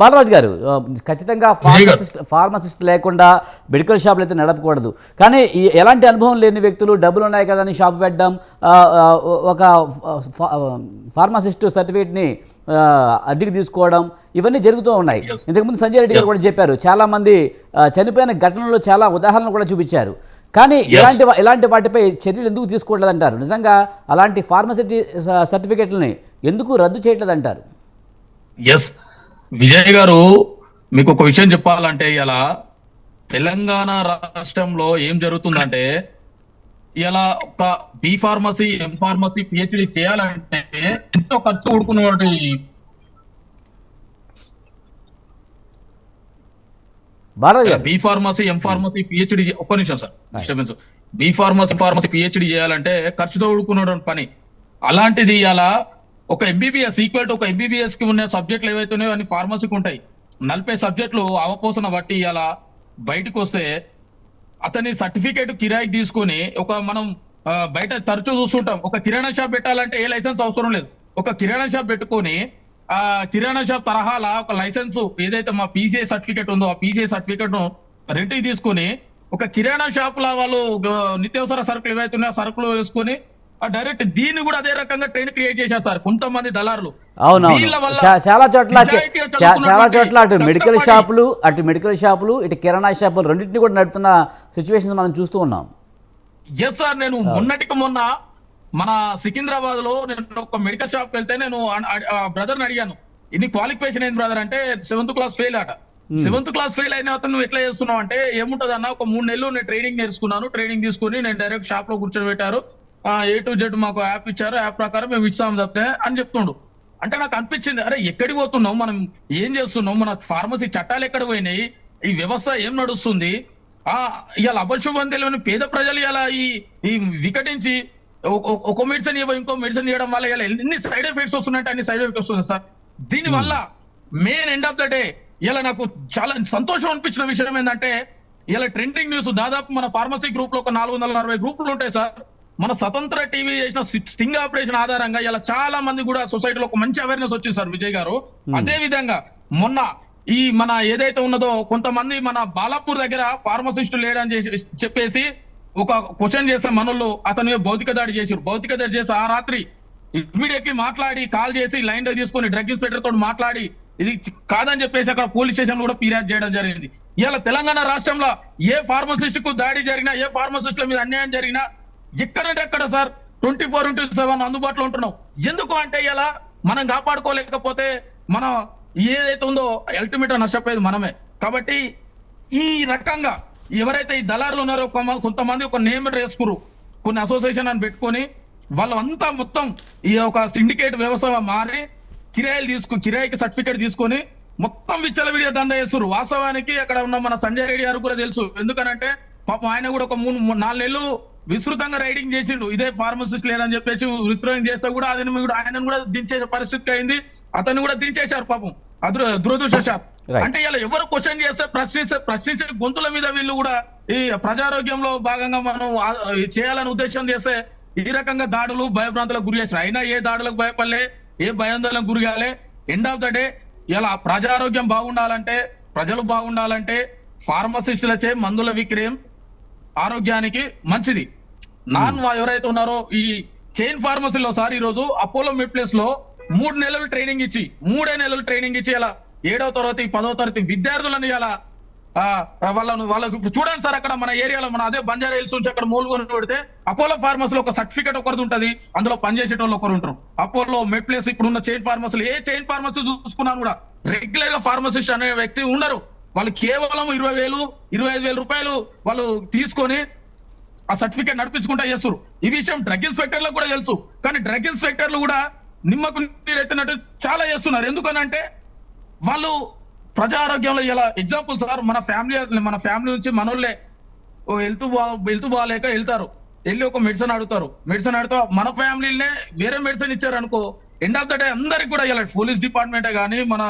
బాలరాజు గారు ఖచ్చితంగా pharmacist pharmacist లేకుండా మెడికల్ షాపులు అయితే నడపకూడదు. కానీ ఎలాంటి అనుభవం లేని వ్యక్తులు డబ్బులు ఉన్నాయి కదా అని షాప్ పెట్టడం ఒక ఫార్మసిస్ట్ సర్టిఫికేట్ని అద్దెకి తీసుకోవడం ఇవన్నీ జరుగుతూ ఉన్నాయి. ఇంతకుముందు సంజయ్ రెడ్డి గారు కూడా చెప్పారు చాలామంది చనిపోయిన ఘటనలో చాలా ఉదాహరణలు కూడా చూపించారు. కానీ ఇలాంటి ఇలాంటి వాటిపై చర్యలు ఎందుకు తీసుకోవట్లేదంటారు? నిజంగా అలాంటి ఫార్మసిటీ సర్టిఫికేట్లని ఎందుకు రద్దు చేయట్లేదంటారు? ఎస్ విజయ్ గారు మీకు ఒక విషయం చెప్పాలంటే ఇలా తెలంగాణ రాష్ట్రంలో ఏం జరుగుతుందంటే ఇలా ఒక B pharmacy M pharmacy P H D చేయాలంటే ఎంతో ఖర్చు కూడుకున్నటువంటి B pharmacy M pharmacy P H D ఒక్క నిమిషం sir disturbance B pharmacy pharmacy P H D చేయాలంటే ఖర్చుతో కూడుకున్నటువంటి పని. అలాంటిది ఇలా ఒక ఎంబీబీఎస్ ఈక్వల్ టు ఒక ఎంబీబీఎస్కి ఉన్న సబ్జెక్టులు ఏవైతే ఉన్నాయో అని ఫార్మసీకి ఉంటాయి. నలభై సబ్జెక్టులు అవపోసన బట్టి ఇలా బయటకు వస్తే అతని సర్టిఫికేట్ కిరాయికి తీసుకొని ఒక మనం బయట తరచూ చూస్తుంటాం. ఒక కిరాణా షాప్ పెట్టాలంటే ఏ లైసెన్స్ అవసరం లేదు. ఒక కిరాణా షాప్ పెట్టుకొని ఆ కిరాణా షాప్ తరహాల ఒక లైసెన్స్ ఏదైతే మా పీసీఐ సర్టిఫికేట్ ఉందో ఆ పీసీఐ సర్టిఫికేట్ రెంట్కి తీసుకొని ఒక కిరాణా షాప్ లా వాళ్ళు నిత్యావసర సరుకులు ఏవైతే ఉన్నాయో సరుకులు వేసుకొని డైరెక్ట్ దీన్ని కూడా అదే రకంగా ట్రైన్ క్రియేట్ చేశారు సార్ కొంతమంది దళారులు. అవునవును. చాలా చోట్ల చాలా చోట్ల అటు మెడికల్ షాపులు అటు మెడికల్ షాపులు ఇటు కిరాణా షాపులు రెండింటిని కూడా నడుపుతున్న సిచ్యువేషన్స్ మనం చూస్తూ ఉన్నాం. ఎస్ సార్ నేను మొన్నటికి మొన్న మన సికింద్రాబాద్లో నేను ఒక మెడికల్ షాప్ వెళ్తే నేను బ్రదర్ని అడిగాను. ఇది క్వాలిఫికేషన్ ఏంది బ్రదర్ అంటే సెవెంత్ క్లాస్ ఫెయిల్ అట సెవెంత్ క్లాస్ ఫెయిల్ అయిన అతను నువ్వు ఎట్లా చేస్తున్నావు? అంటే ఏముంటది అన్న ఒక మూడు నెలలు నేను ట్రైనింగ్ నేర్చుకున్నాను ట్రైనింగ్ తీసుకుని నేను డైరెక్ట్ షాప్లో కూర్చోబెట్టారు ఏ టు జెడ్ మాకు యాప్ ఇచ్చారు. యాప్ ప్రకారం మేము ఇస్తాం తప్పితే అని చెప్తుండు. అంటే నాకు అనిపించింది అరే ఎక్కడికి పోతున్నాం మనం ఏం చేస్తున్నాం మన ఫార్మసీ చట్టాలు ఎక్కడ పోయినాయి? ఈ వ్యవస్థ ఏం నడుస్తుంది? ఆ ఇవాళ అపశుభం తెలియని పేద ప్రజలు ఇలా ఈ ఈ వికటించి ఒక- ఒక- మెడిసిన్ ఇవ్వ ఇంకో మెడిసిన్ ఇవ్వడం వల్ల ఇలా ఎన్ని సైడ్ ఎఫెక్ట్స్ వస్తున్నాయంటే అన్ని సైడ్ ఎఫెక్ట్స్ వస్తుంది సార్. దీని వల్ల main end of the day ఇలా నాకు చాలా సంతోషం అనిపించిన విషయం ఏంటంటే ఇలా ట్రెండింగ్ న్యూస్ దాదాపు మన ఫార్మసీ గ్రూప్లో ఒక నాలుగు వందల అరవై గ్రూపులు ఉంటాయి సార్. మన స్వతంత్ర టీవీ చేసిన స్టింగ్ ఆపరేషన్ ఆధారంగా ఇలా చాలా మంది కూడా సొసైటీలో ఒక మంచి అవేర్నెస్ వచ్చింది సార్ విజయ్ గారు. అదే విధంగా మొన్న ఈ మన ఏదైతే ఉన్నదో కొంతమంది మన బాలాపూర్ దగ్గర ఫార్మసిస్ట్ లేడని చేసి చెప్పేసి ఒక క్వశ్చన్ చేసే మనోళ్ళు అతను భౌతిక దాడి చేసారు భౌతిక దాడి చేసి ఆ రాత్రి ఇమ్మీడియట్లీ మాట్లాడి కాల్ చేసి లైన్లో తీసుకొని డ్రగ్ ఇన్స్పెక్టర్ తోటి మాట్లాడి ఇది కాదని చెప్పేసి అక్కడ పోలీస్ స్టేషన్ కూడా ఫిర్యాదు చేయడం జరిగింది. ఇలా తెలంగాణ రాష్ట్రంలో ఏ ఫార్మసిస్ట్కు దాడి జరిగినా ఏ ఫార్మసిస్ట్ల మీద అన్యాయం జరిగినా ఎక్కడంటే ఎక్కడ sir? Twenty four into seven అందుబాటులో ఉంటున్నాం. ఎందుకు అంటే ఇలా మనం కాపాడుకోలేకపోతే మనం ఏదైతే ఉందో అల్టిమేట్ నష్టపోయేది మనమే. కాబట్టి ఈ రకంగా ఎవరైతే ఈ దళారులు ఉన్నారో కొంతమంది ఒక నేమ్ వేసుకురు కొన్ని అసోసియేషన్ అని పెట్టుకొని వాళ్ళంతా మొత్తం ఈ ఒక సిండికేట్ వ్యవస్థ మారి కిరాయిలు తీసుకు కిరాయికి సర్టిఫికేట్ తీసుకొని మొత్తం విచ్చలవిడిగా దంద చేస్తారు వాస్తవానికి అక్కడ ఉన్న మన సంజయ్ రెడ్డి గారు కూడా తెలుసు. ఎందుకనంటే పాపం ఆయన కూడా ఒక మూడు మూడు- నాలుగు నెలలు విస్తృతంగా రైడింగ్ చేసిండు. ఇదే ఫార్మసిస్ట్ లేదని చెప్పేసి విస్తృతం చేస్తే కూడా ఆయన కూడా ఆయన కూడా దించే పరిస్థితి అయింది. అతన్ని కూడా దించేశారు పాపం. అదృ దురదృష్టశాత్ Right. అంటే ఇలా ఎవరు క్వశ్చన్ చేస్తే ప్రశ్నిస్తే ప్రశ్నించే గొంతుల మీద వీళ్ళు కూడా ఈ ప్రజారోగ్యంలో భాగంగా మనం చేయాలని ఉద్దేశం చేస్తే ఈ రకంగా దాడులు భయభ్రాంతులకు గురి చేస్తారు అయినా ఏ దాడులకు భయపడలే ఏ భయాందోళనకు గురి కాలే. ఎండ్ ఆఫ్ ద డే ఇలా ప్రజారోగ్యం బాగుండాలంటే ప్రజలు బాగుండాలంటే ఫార్మసిస్టులచే మందుల విక్రయం ఆరోగ్యానికి మంచిది. నాన్ వా- ఎవరైతే ఉన్నారో ఈ చైన్ ఫార్మసీలో సార్ ఈ రోజు అపోలో మిడ్ ప్లేస్లో మూడు నెలలు ట్రైనింగ్ ఇచ్చి మూడే నెలలు ట్రైనింగ్ ఇచ్చి ఇలా ఏడవ తరగతి పదవ తరగతి విద్యార్థులను ఇలా ఆ, వాళ్ళను వాళ్ళకు ఇప్పుడు చూడండి సార్ అక్కడ మన ఏరియాలో మన అదే బంజారా హిల్స్ నుంచి అక్కడ మూలుకొని పెడితే అపోలో ఫార్మసీలో ఒక సర్టిఫికేట్ ఒకరిది ఉంటది అందులో పనిచేసే వాళ్ళు ఒకరు ఉంటారు. అపోలో మెడ్ ప్లేస్ ఇప్పుడు ఉన్న చైన్ ఫార్మసీలు ఏ చైన్ ఫార్మసీ చూసుకున్నా కూడా రెగ్యులర్గా ఫార్మసిస్ట్ అనే వ్యక్తి ఉండరు. వాళ్ళు కేవలం ఇరవై వేలు ఇరవై ఐదు వేల రూపాయలు వాళ్ళు తీసుకొని ఆ సర్టిఫికేట్ నడిపించుకుంటా చేస్తారు ఈ విషయం డ్రగ్ ఇన్స్పెక్టర్లకు కూడా తెలుసు. కానీ డ్రగ్ ఇన్స్పెక్టర్లు కూడా నిమ్మకు నీరెత్తినట్టు చాలా చేస్తున్నారు. ఎందుకనంటే వాళ్ళు ప్రజారోగ్యంలో ఇలా ఎగ్జాంపుల్ సార్ మన ఫ్యామిలీ మన ఫ్యామిలీ నుంచి మనోళ్ళే ఓ బా వెళ్తూ బాగాలేక వెళ్తారు. వెళ్ళి ఒక మెడిసిన్ అడుగుతారు. మెడిసిన్ అడుగుతా మన ఫ్యామిలీనే వేరే మెడిసిన్ ఇచ్చారు అనుకో ఎండ్ ఆఫ్ ద డే అందరికి కూడా ఇలా పోలీస్ డిపార్ట్మెంటే కానీ మన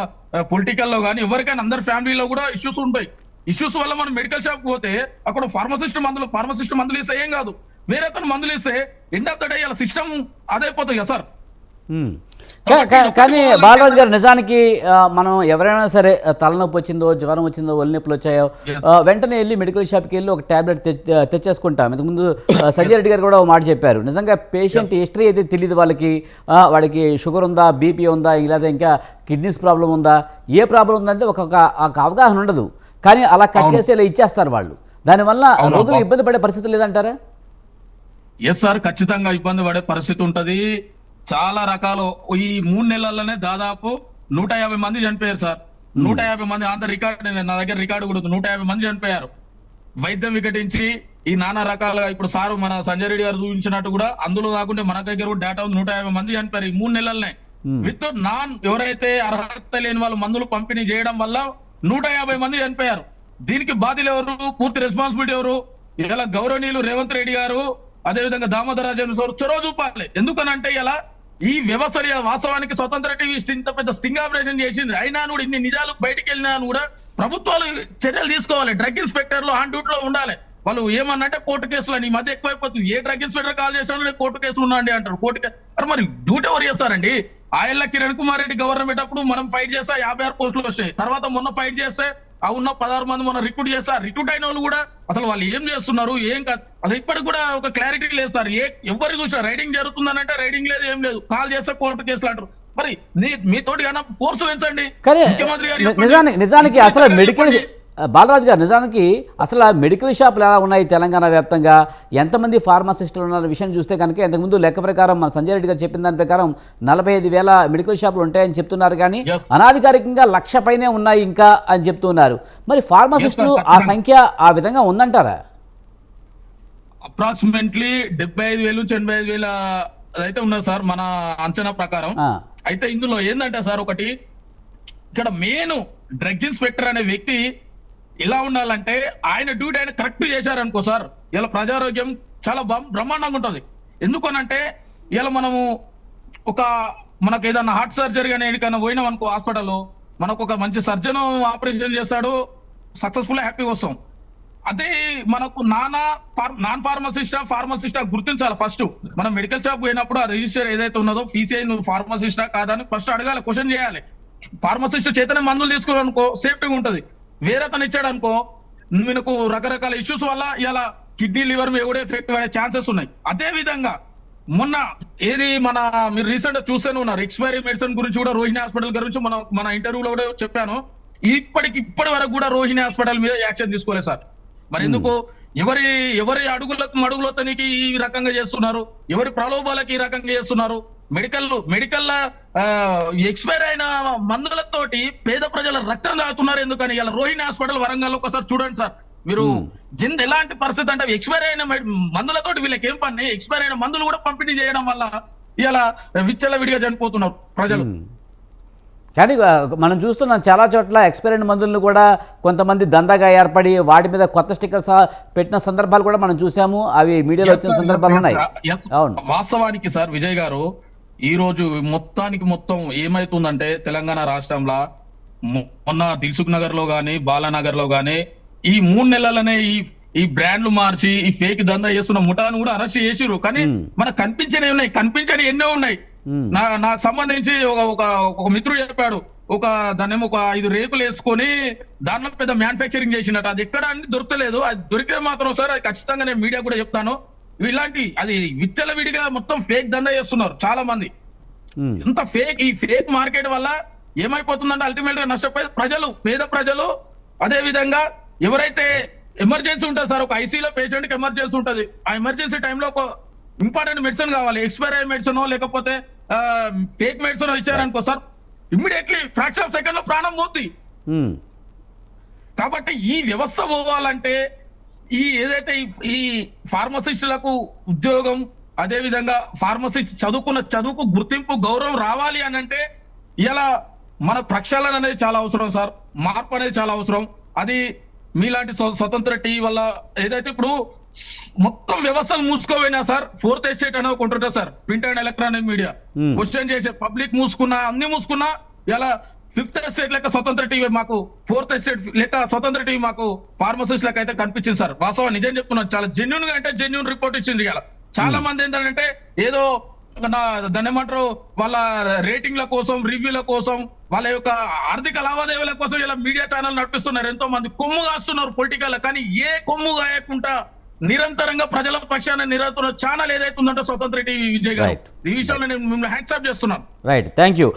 పొలిటికల్లో కానీ ఎవరికైనా అందరి ఫ్యామిలీలో కూడా ఇష్యూస్ ఉంటాయి. ఇష్యూస్ వల్ల మనం మెడికల్ షాప్ పోతే అక్కడ ఫార్మసిస్ట్ మందులు ఫార్మసిస్ట్ మందులు ఇస్తే ఏం కాదు. వేరే అతను మందులు ఇస్తే ఎండ్ ఆఫ్ ద డే ఇలా సిస్టమ్ అదైపోతుంది కదా సార్. కానీ బాలరాజు గారు నిజానికి మనం ఎవరైనా సరే తలనొప్పి వచ్చిందో జ్వరం వచ్చిందో ఒళ్ళు నొప్పులు వచ్చాయో వెంటనే వెళ్ళి మెడికల్ షాప్కి వెళ్ళి ఒక ట్యాబ్లెట్ తెచ్చేసుకుంటాం. ఇంతకుముందు సంజయ్ రెడ్డి గారు కూడా ఒక మాట చెప్పారు. నిజంగా పేషెంట్ హిస్టరీ అయితే తెలియదు వాళ్ళకి. వాడికి షుగర్ ఉందా బీపీ ఉందా లేదా ఇంకా కిడ్నీస్ ప్రాబ్లం ఉందా ఏ ప్రాబ్లం ఉందంటే ఒక అవగాహన ఉండదు. కానీ అలా కట్ చేసి ఇలా ఇచ్చేస్తారు వాళ్ళు. దానివల్ల రోగులు. ఇబ్బంది పడే పరిస్థితి లేదంటారా? ఎస్ సార్ ఖచ్చితంగా ఇబ్బంది పడే పరిస్థితి ఉంటది. చాలా రకాలు. ఈ మూడు నెలల్లోనే దాదాపు నూట యాభై మంది చనిపోయారు సార్. నూట యాభై మంది అంత రికార్డు నా దగ్గర రికార్డు కూడా నూట యాభై మంది చనిపోయారు. వైద్యం వికటించి ఈ నానా రకాలుగా ఇప్పుడు సారు మన సంజయ్ రెడ్డి గారు చూపించినట్టు కూడా అందులో కాకుండా మన దగ్గర కూడా డేటా ఉంది. నూట యాభై మంది చనిపోయారు ఈ మూడు నెలలనే విత్ నాన్ ఎవరైతే అర్హత లేని వాళ్ళు మందులు పంపిణీ చేయడం వల్ల నూట యాభై మంది చనిపోయారు. దీనికి బాధ్యులు ఎవరు? పూర్తి రెస్పాన్సిబిలిటీ ఎవరు? ఇలా గౌరవనీయులు రేవంత్ రెడ్డి గారు అదే విధంగా దామోదర రాజేంద్ర సార్ చొరవ చూపాలి. ఎందుకనంటే ఇలా ఈ వ్యవస్థ వాస్తవానికి స్వతంత్ర టీవీ ఇంత పెద్ద స్టింగ్ ఆపరేషన్ చేసింది. అయినా కూడా ఇన్ని నిజాలు బయటికి వెళ్ళినా కూడా ప్రభుత్వాలు చర్యలు తీసుకోవాలి. డ్రగ్ ఇన్స్పెక్టర్లు ఆన్ డ్యూటీలో ఉండాలి. వాళ్ళు ఏమన్నంటే కోర్టు కేసులు అని ఈ మధ్య ఎక్కువైపోతుంది. ఏ డ్రగ్ ఇన్స్పెక్టర్ కాల్ చేసినా కోర్టు కేసులు ఉన్నాండి అంటారు. కోర్టు అరే మరి డ్యూటీ ఎవరు చేస్తారండి? ఆయల్ల కిరణ్ కుమార్ రెడ్డి గవర్నమెంట్ అప్పుడు మనం ఫైట్ చేస్తే యాభై ఆరు పోస్టులు వచ్చాయి తర్వాత మొన్న ఫైట్ చేస్తే ఆ ఉన్న పదహారు మంది మనం రిక్రూట్ చేస్తారు రిక్రూట్ అయిన వాళ్ళు కూడా అసలు వాళ్ళు ఏం చేస్తున్నారు ఏం కాదు అసలు ఇప్పటికి కూడా ఒక క్లారిటీ లేదు సార్ ఏ ఎవరు చూసినా రైడింగ్ జరుగుతుందనంటే రైడింగ్ లేదు ఏం లేదు కాల్ చేస్తే కోర్టు కేసులు అంటారు మరి మీతోటి కన్నా ఫోర్స్ పెంచండి ముఖ్యమంత్రి గారు. నిజానికి అసలు మెడికల్. బాలరాజు గారు నిజానికి అసలు మెడికల్ షాపులు ఎలా ఉన్నాయి తెలంగాణ వ్యాప్తంగా? ఎంతమంది ఫార్మసిస్టులు ఉన్న విషయం చూస్తే కనుక ఇంతకుముందు లెక్క ప్రకారం మన సంజయ్ రెడ్డి గారు చెప్పిన దాని ప్రకారం నలభై ఐదు వేల మెడికల్ షాపులు ఉంటాయని చెప్తున్నారు కానీ. అనాధికారికంగా లక్ష పైనే ఉన్నాయి ఇంకా అని చెప్తున్నారు. మరి ఫార్మసిస్టులు. ఆ సంఖ్య ఆ విధంగా ఉందంటారా? అప్రాక్సిమేట్లీ డెబ్బై ఐదు వేలు నుంచి ఎనభై ఐదు వేల అయితే ఉన్నది సార్ మన అంచనా ప్రకారం. అయితే ఇందులో ఏంటంటే సార్ ఒకటి ఇక్కడ మెయిన్ డ్రగ్ ఇన్స్పెక్టర్ అనే వ్యక్తి ఇలా ఉండాలంటే ఆయన డ్యూటీ ఆయన కరెక్ట్ చేశారనుకో సార్. ఇలా ప్రజారోగ్యం చాలా బం- బ్రహ్మాండంగా ఉంటుంది. ఎందుకనంటే ఇలా మనము ఒక మనకు ఏదన్నా హార్ట్ సర్జరీ కానీ ఎక్కడికైనా పోయినాం అనుకో హాస్పిటల్లో మనకు ఒక మంచి సర్జన్ ఆపరేషన్ చేస్తాడు సక్సెస్ఫుల్ హ్యాపీగా వస్తాం. అదే మనకు నానా ఫార్ నాన్ ఫార్మసిస్టా ఫార్మసిస్టా గుర్తించాలి ఫస్ట్ మనం మెడికల్ షాప్ పోయినప్పుడు ఆ రిజిస్టర్ ఏదైతే ఉన్నదో ఫీసీఐ నువ్వు ఫార్మసిస్టా కాదని ఫస్ట్ అడగాలి క్వశ్చన్ చేయాలి. ఫార్మసిస్ట్ చేతనే మందులు తీసుకున్నావు అనుకో సేఫ్టీగా ఉంటుంది. వేరే ఇచ్చాడు అనుకో మీకు రకరకాల ఇష్యూస్ వల్ల ఇలా కిడ్నీ లివర్ మీద కూడా ఎఫెక్ట్ అయ్యే ఛాన్సెస్ ఉన్నాయి. అదే విధంగా మొన్న ఏది మన మీరు రీసెంట్గా చూస్తూనే ఉన్నారు ఎక్స్పైరీ మెడిసిన్ గురించి కూడా రోహిణి హాస్పిటల్ గురించి మనం మన ఇంటర్వ్యూలో కూడా చెప్పాను. ఇప్పటికి ఇప్పటి వరకు కూడా రోహిణి హాస్పిటల్ మీద యాక్షన్ తీసుకోలేదు సార్. మరి ఎందుకు? ఎవరి ఎవరి అడుగులకు మడుగులతనికి ఈ రకంగా చేస్తున్నారు? ఎవరి ప్రలోభాలకు ఈ రకంగా చేస్తున్నారు? మెడికల్ మెడికల్ ఎక్స్పైర్ అయిన మందులతోటి పేద ప్రజల రక్తం తాగుతున్నారు ఎందుకని? ఇలా రోహిణి హాస్పిటల్ వరంగల్ ఒకసారి చూడండి సార్. మీరు కింద ఎలాంటి పరిస్థితి అంటే ఎక్స్పైర్ అయిన మందులతోటి వీళ్ళకి ఏం పని? ఎక్స్పైర్ అయిన మందులు కూడా పంపిణీ చేయడం వల్ల ఇలా విచ్చల విడిగా చనిపోతున్నారు ప్రజలు. కానీ మనం చూస్తున్నాం చాలా చోట్ల ఎక్స్పైరీ మందులను కూడా కొంతమంది దందాగా ఏర్పడి వాటి మీద కొత్త స్టిక్కర్స్ పెట్టిన సందర్భాలు కూడా మనం చూసాము. అవి మీడియాలో వచ్చిన సందర్భాలు ఉన్నాయి. అవును. వాస్తవానికి సార్ విజయ్ గారు ఈ రోజు మొత్తానికి మొత్తం ఏమైతుందంటే తెలంగాణ రాష్ట్రంలో మొన్న దిల్సుఖ్ నగర్లో గాని బాలానగర్లో గాని ఈ మూడు నెలలనే ఈ ఈ బ్రాండ్లు మార్చి ఈ ఫేక్ దందా చేస్తున్న ముఠాను కూడా అరెస్ట్ చేసిరు కానీ మనకు కనిపించని ఉన్నాయి. కనిపించని ఎన్నో ఉన్నాయి. నా నాకు సంబంధించి ఒక ఒక ఒక మిత్రుడు చెప్పాడు. ఒక దాన్నేమో ఒక ఐదు రేకులు వేసుకొని దాంట్లో పెద్ద మ్యానుఫ్యాక్చరింగ్ చేసినట్టు అది ఎక్కడ అని దొరకలేదు. అది దొరికితే మాత్రం సార్ అది ఖచ్చితంగా నేను మీడియా కూడా చెప్తాను. ఇలాంటి అది విచ్చలవిడిగా మొత్తం ఫేక్ దందా చేస్తున్నారు చాలా మంది ఉమ్. ఇంత ఫేక్ ఈ ఫేక్ మార్కెట్ వల్ల ఏమైపోతుందంటే అల్టిమేట్గా నష్టపోయి ప్రజలు పేద ప్రజలు అదే విధంగా ఎవరైతే ఎమర్జెన్సీ ఉంటుంది సార్ ఒక ఐసీలో పేషెంట్కి ఎమర్జెన్సీ ఉంటుంది ఆ ఎమర్జెన్సీ టైంలో ఒక ఇంపార్టెంట్ మెడిసిన్ కావాలి ఎక్స్పైర్ అయ్యే మెడిసిన్ లేకపోతే ఫేక్ మెడిసిన్ ఇచ్చారనుకో సార్ ఇమ్మీడియట్లీ ఫ్రాక్షన్ ఆఫ్ సెకండ్లో ప్రాణం పోతుంది ఉమ్. కాబట్టి ఈ వ్యవస్థ పోవాలంటే ఈ ఏదైతే ఈ- ఫార్మసిస్టులకు ఉద్యోగం అదే విధంగా ఫార్మసిస్ట్ చదువుకున్న చదువుకు గుర్తింపు గౌరవం రావాలి అని అంటే ఇలా మన ప్రక్షాళన అనేది చాలా అవసరం సార్. మార్పు అనేది చాలా అవసరం. అది మీలాంటి స్వ- స్వతంత్ర టీ వల్ల ఏదైతే ఇప్పుడు మొత్తం వ్యవస్థలు మూసుకోపోయినా సార్ ఫోర్త్ ఎస్టేట్ అనేది ఒకటి sir? Print and electronic media. Question చేసే పబ్లిక్ మూసుకున్నా అన్ని మూసుకున్నా ఇలా ఫిఫ్త్ ఎస్టేట్ లెక్క స్వతంత్ర టీవీ మాకు ఫోర్త్ ఎస్టేట్ లెక్క స్వతంత్ర టీవీ మాకు ఫార్మసిస్ట్ లెక్క అయితే కనిపించింది సార్. వాస్తవం నిజం చెప్తున్నాను చాలా జెన్యున్గా అంటే జెన్యున్ రిపోర్ట్ ఇచ్చింది ఇలా చాలా మంది ఏంటంటే ఏదో దాన్ని ఏమంటారు వాళ్ళ రేటింగ్ల కోసం రివ్యూల కోసం వాళ్ళ యొక్క ఆర్థిక లావాదేవీల కోసం ఇలా మీడియా ఛానల్ నడిపిస్తున్నారు. ఎంతో మంది కొమ్ము కాస్తున్నారు పొలిటికల్ కానీ ఏ కొమ్ము కాయకుండా నిరంతరంగా ప్రజల పక్షాన నిరంతరం ఛానల్ ఏదైతే ఉందంటే స్వతంత్ర టీవీ విజయ్ గారు. ఈ విషయంలో నేను మిమ్మల్ని హ్యాట్సాప్ చేస్తున్నాను. Right thank you